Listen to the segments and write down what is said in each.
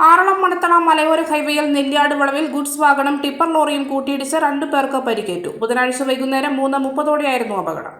ആറളം മണത്തണ മലയോര ഹൈവേയിൽ നെല്ലിയാട് വളവിൽ ഗുഡ്സ് വാഹനം ടിപ്പർ ലോറിയും കൂട്ടിയിടിച്ച് രണ്ടു പേർക്ക് പരിക്കേറ്റു. ബുധനാഴ്ച വൈകുന്നേരം മൂന്ന് മുപ്പതോടെയായിരുന്നു അപകടം.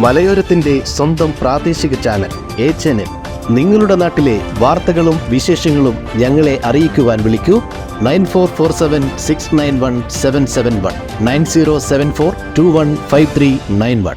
മലയോരത്തിന്റെ സ്വന്തം പ്രാദേശിക ചാനൽ എ ചാനൽ. നിങ്ങളുടെ നാട്ടിലെ വാർത്തകളും വിശേഷങ്ങളും ഞങ്ങളെ അറിയിക്കുവാൻ വിളിക്കൂ. Nine four four seven six nine one seven seven one. Nine zero seven four two one five three nine one.